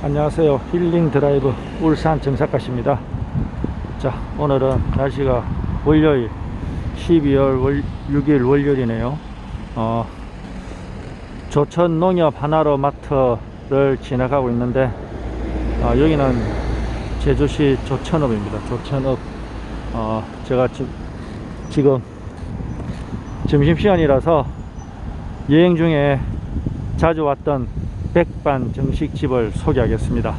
안녕하세요. 힐링 드라이브 울산 정사가십니다. 자, 오늘은 날씨가 월요일 12월 월, 6일 월요일이네요. 어, 조천 농협 하나로 마트를 지나가고 있는데 어, 여기는 제주시 조천읍입니다. 조천읍. 어, 제가 지, 지금 점심시간이라서 여행 중에 자주 왔던 백반 정식집을 소개하겠습니다.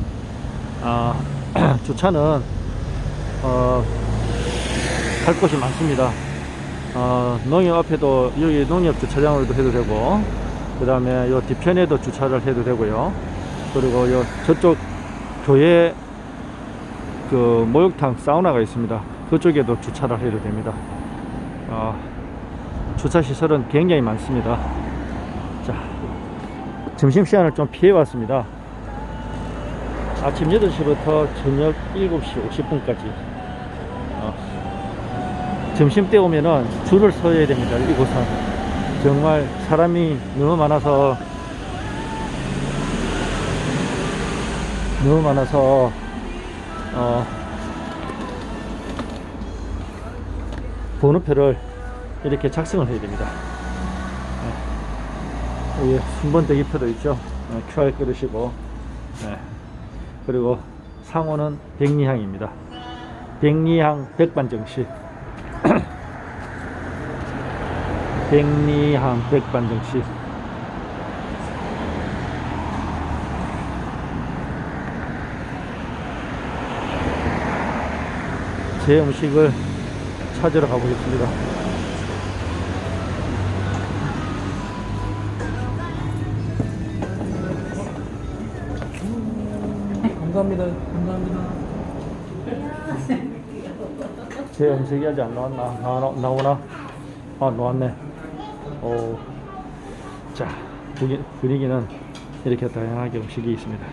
아, 주차는 어, 갈 곳이 많습니다. 어, 농협 앞에도 여기 농협 주차장으로도 해도 되고 그 다음에 요 뒤편에도 주차를 해도 되고요. 그리고 요 저쪽 교회 그 목욕탕 사우나가 있습니다. 그쪽에도 주차를 해도 됩니다. 어, 주차 시설은 굉장히 많습니다. 자, 점심시간을 좀 피해왔습니다. 아침 8시부터 저녁 7시 50분까지. 어, 점심 때 오면은 줄을 서야 됩니다. 이곳은. 정말 사람이 너무 많아서, 너무 많아서, 어, 번호표를 이렇게 작성을 해야 됩니다. 여기 순번 대기표도 있죠. 어, QR 그릇이고, 네. 그리고 상호는 백리향입니다. 백리향 백반정식. 백리향 백반정식. 제 음식을 찾으러 가보겠습니다. 감사합니다. 감사합니다. 제 음식이 아직 안 나왔나? 나, 나오나? 아, 나왔네. 오. 자, 분위, 분위기는 이렇게 다양하게 음식이 있습니다.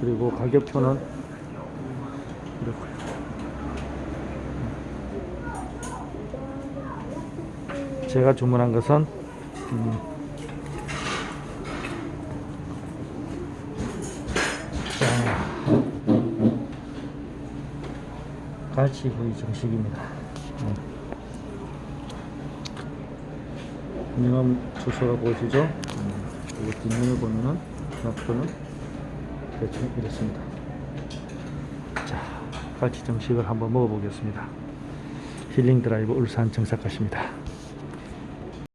그리고 가격표는 이렇고요. 제가 주문한 것은 음, 자, 갈치구이 정식입니다. 음. 주소가 보이시죠? 음, 그리고 뒷면을 보면은 좌표는 대충 이렇습니다. 자, 갈치 정식을 한번 먹어보겠습니다. 힐링 드라이브 울산 정사가십니다.